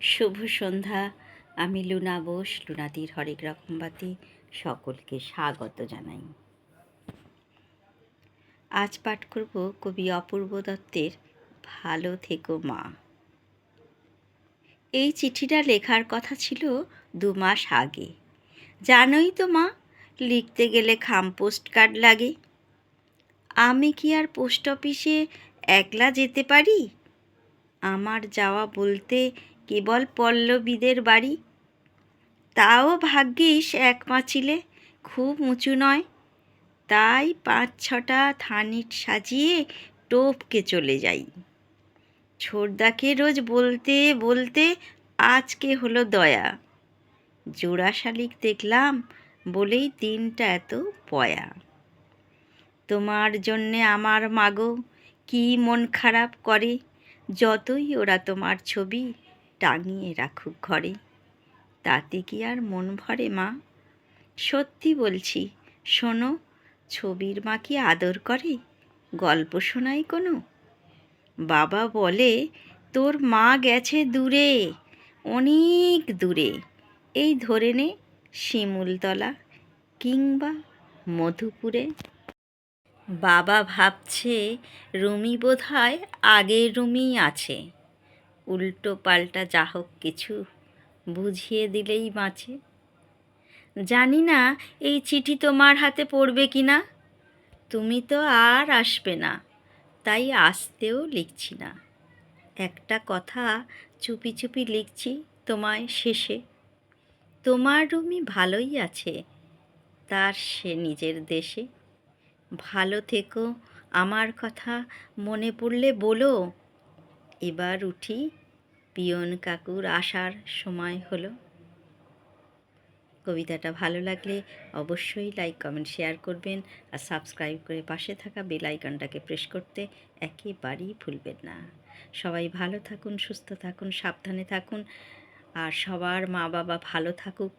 শুভ সন্ধ্যা। আমি লুনা বোস, লুনাদির হরেক রকমবাতি সকলকে স্বাগত জানাই। আজ পাঠ করব কবি অপূর্ব দত্তের ভালো থেকো মা এই চিঠিটা লেখার কথা ছিল দু মাস আগে। জানোই তো মা, লিখতে গেলে খাম পোস্ট কার্ড লাগে। আমি কি আর পোস্ট অফিসে একলা যেতে পারি? আমার যাওয়া বলতে কেবল পল্লবীদের বাড়ি? তাও ভাগ্যিস এক পাঁচিলে খুব উঁচু নয়। তাই পাঁচ ছটা থানিট সাজিয়ে টোপকে চলে যাই। ছোড়দাকে রোজ বলতে বলতে আজকে হলো দয়া। জোড়া শালিক দেখলাম বলেই দিনটা এত পয়া। তোমার জন্যে আমার মাগো কি মন খারাপ করে, যতই ওরা তোমার ছবি টাঙিয়ে রাখুক ঘরে। তাতে কি আর মন ভরে মা? সত্যি বলছি, শোনো, ছবির মা কি আদর করে? গল্প শোনাই কোনো? বাবা বলে, তোর মা গেছে দূরে, অনেক দূরে। এই ধরে নে শিমুলতলা কিংবা মধুপুরে। বাবা ভাবছে, রুমি বোধহয় আগের রুমিই আছে। উল্টো পাল্টা যা হোক কিছু বুঝিয়ে দিলেই বাঁচে। জানি না এই চিঠি তোমার হাতে পড়বে কি না। তুমি তো আর আসবে না, তাই আসতেও লিখছি না। একটা কথা চুপি চুপি লিখছি তোমায় শেষে। তোমার রুমি ভালোই আছে, তার সে নিজের দেশে। ভালো থেকো, আমার কথা মনে পড়লে বলো। এবার উঠি পিয়ন কাকুর আসার সময় হলো। কবিতাটা ভালো লাগলে অবশ্যই লাইক কমেন্ট শেয়ার করবেন আর সাবস্ক্রাইব করে পাশে থাকা বেল আইকনটাকে প্রেস করতে একেবারেই ভুলবেন না। সবাই ভালো থাকুন, সুস্থ থাকুন, সাবধানে থাকুন আর সবার মা বাবা ভালো থাকুক।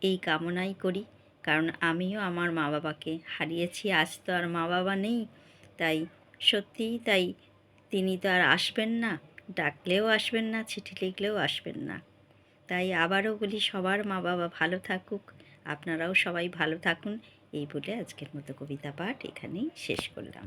এই কামনাই করি। কারণ আমিও আমার মা বাবাকে হারিয়েছি, আজ তো আর মা বাবা নেই। তাই সত্যিই তাই তিনি তো আর আসবেন না। ডাকলেও আসবেন না, চিঠি লিখলেও আসবেন না। তাই আবারও বলি, সবার মা বাবা ভালো থাকুক, আপনারাও সবাই ভালো থাকুন। এই বলে আজকের মতো কবিতা পাঠ এখানেই শেষ করলাম।